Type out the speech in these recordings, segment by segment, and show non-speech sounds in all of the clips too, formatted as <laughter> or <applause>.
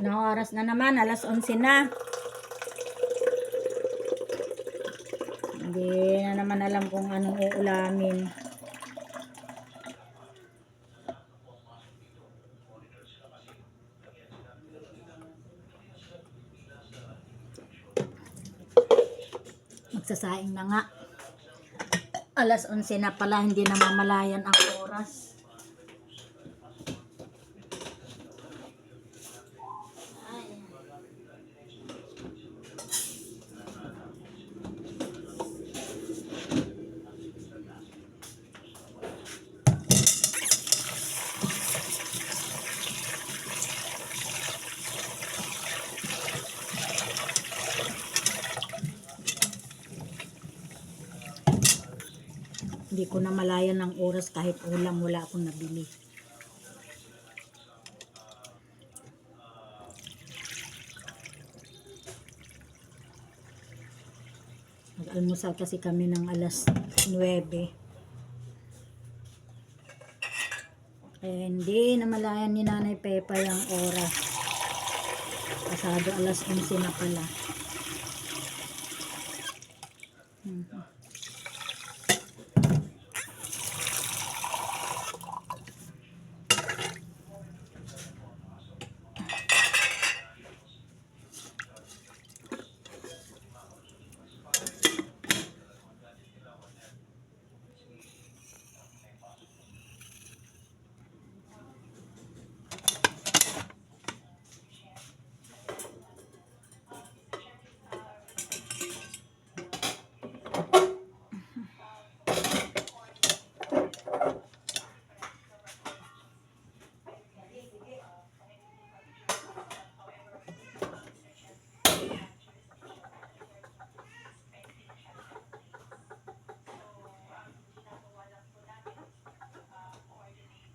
Anong oras na naman? Alas 11 na. Hindi na naman alam kung anong uulamin. Magsasaing na nga. Alas 11 na pala, hindi na mamalayan ang oras. Hindi ko na malayan ng oras kahit ulam wala akong nabili. Nag-almusal kasi kami ng alas 9. Eh, hindi na malayan ni Nanay Pepa yung oras. Pasado alas 11 na pala. Mhm.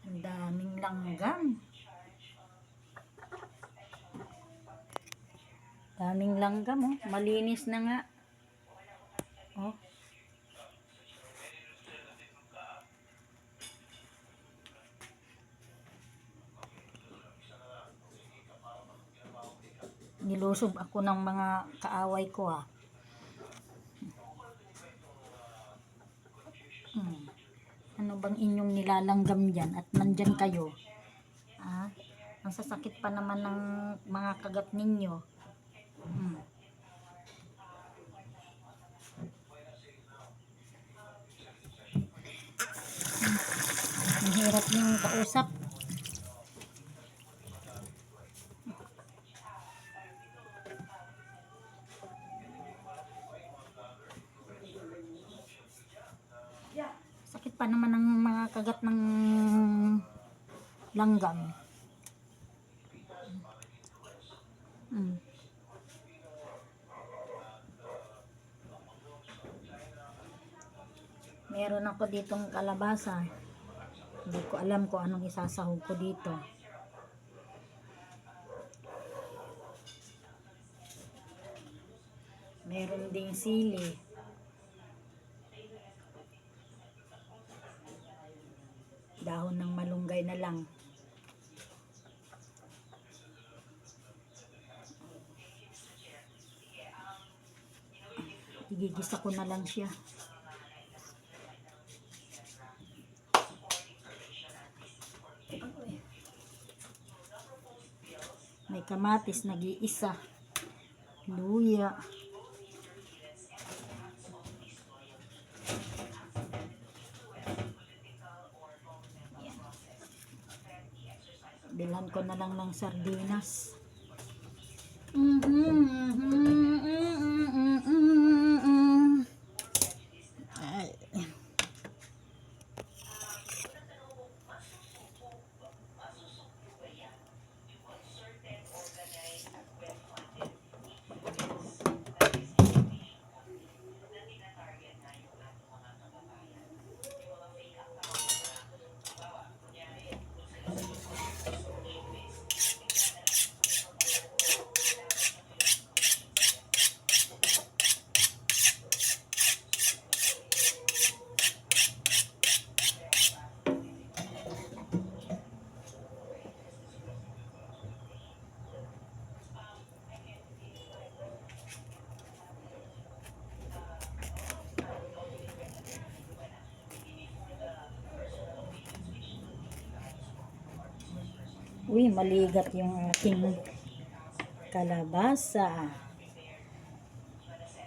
Ang daming langgam. Daming langgam, oh. Malinis na nga. Oh. Nilusob ako ng mga kaaway ko, ah. Hmm. Ano bang inyong nilalanggam dyan at nandyan kayo? Ah, ang sasakit pa naman ng mga kagat ninyo. Hmm. Ang hirap niyong kausap. Kagat ng langgam. Mm. Meron ako ditong kalabasa. Hindi ko alam kung anong isasahog ko dito. Meron ding sili. Dahon ng malunggay na lang. Igigisa ko na lang siya. May kamatis, nag-iisa. Luya. Ko na lang ng sardinas. Ay. Uy, maligat yung aking kalabasa.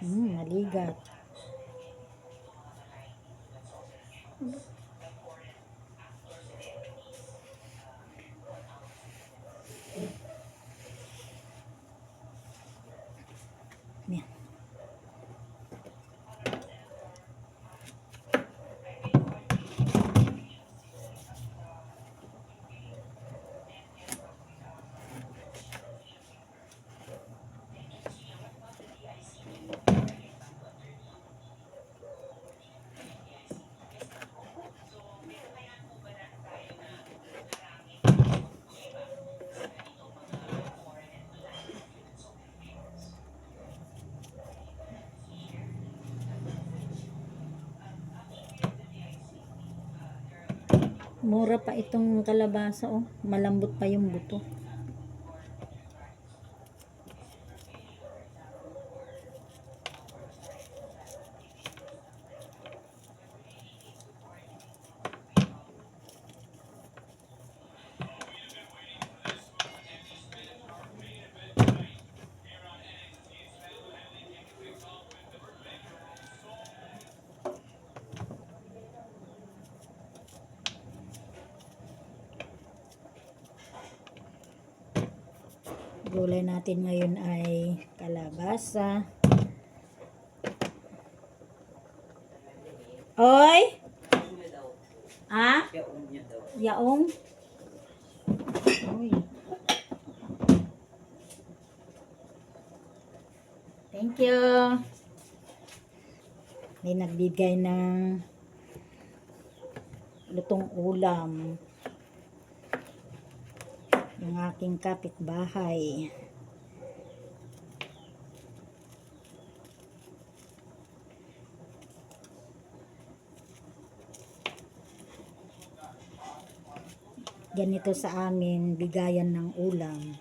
Hmm, maligat. Yan. Mura pa itong kalabasa oh. Malambot pa yung buto. Gulay natin ngayon ay kalabasa. Oy! Ah? Yaong? Oy. Thank you. May nagbigay ng lutong ulam yung aking kapitbahay. Ganito sa amin, bigayan ng ulam.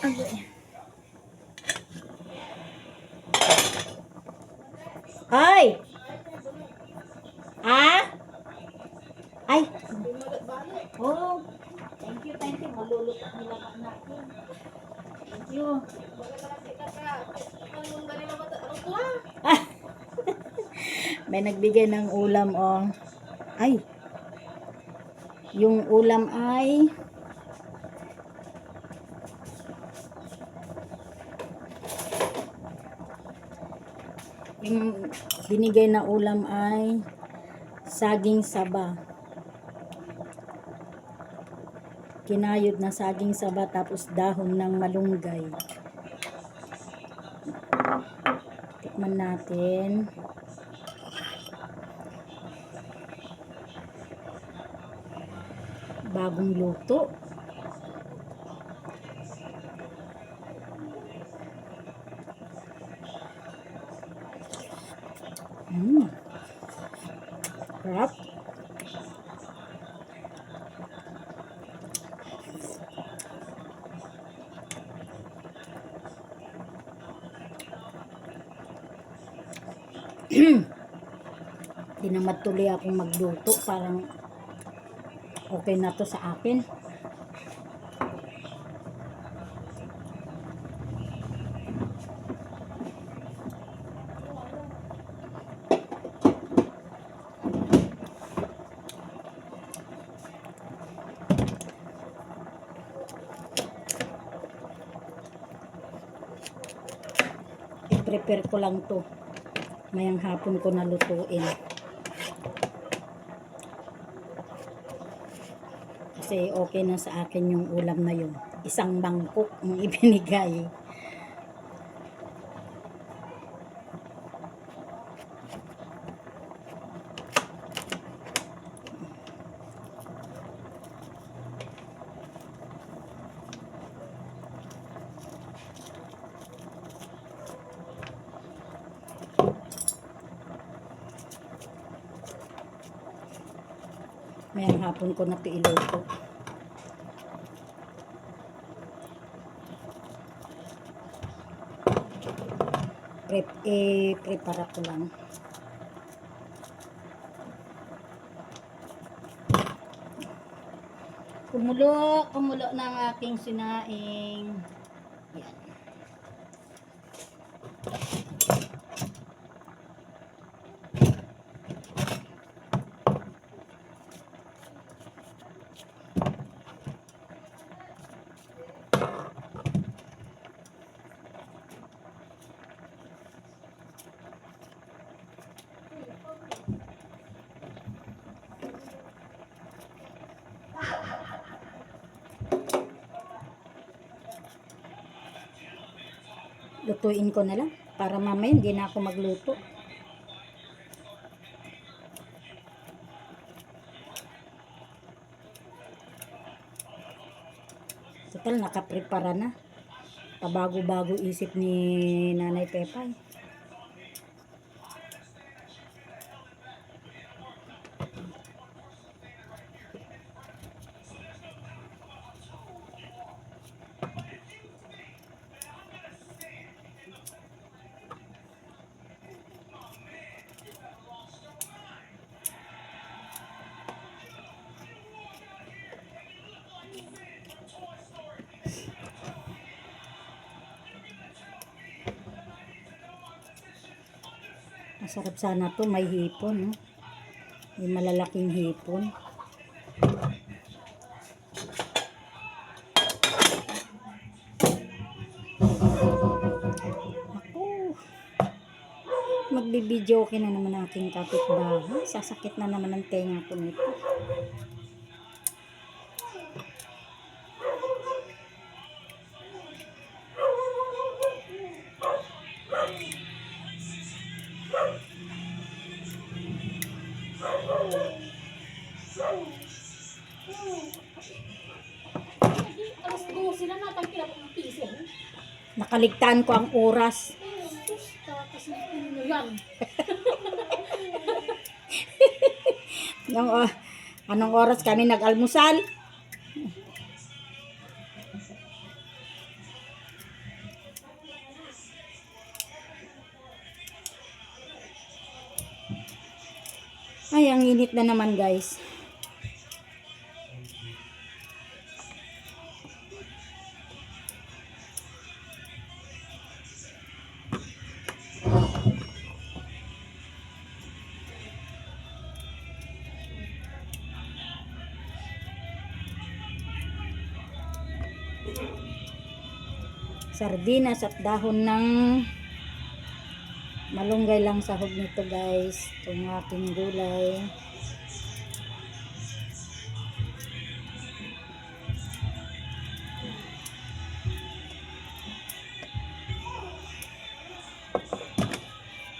Agoy. Ay! Ah? Ay! Oh, thank you, thank you. Malulutot nila ka natin. Thank you. Ah. <laughs> May nagbigay ng ulam, oh. Ay! Yung ulam ay... Yung binigay na ulam ay saging saba. Kinayod na saging saba tapos dahon ng malunggay. Tikman natin. Bagong luto. Mm. Sarap. Tinamad tuloy akong magluto. Parang okay na to sa akin. I-prepare ko lang to. Mayang hapon ko na lutuin. Kasi okay na sa akin yung ulam na yun. Isang mangkok ang <laughs> ibinigay. Mayang hapon ko na ito iluto. Prep, eh, prepara ko lang. Kumulo, kumulo ang aking sinaing. Yan. Lutuin ko na lang para mamaya hindi na ako magluto. Total, nakaprepara na. Pabago-bago isip ni Nanay Pepay. Masarap sana to may hipon. No? May malalaking hipon. Okay na naman aking kapitbahay. Sasakit na naman ang tenga ko nito. Alas 12 na ng pisel. Nakaligtaan ko ang oras. <laughs> Tapos ano yan. Nung, ah, anong oras kami nag-almusal? Ay, ang init na naman guys. Sardinas at dahon ng malunggay lang sahog nito guys. Itong aking gulay.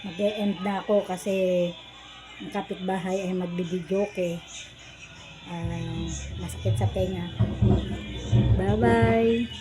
Mag-e-end na ako kasi ang kapitbahay ay magbibidyoke. Ah, masakit sa tenga. Bye-bye!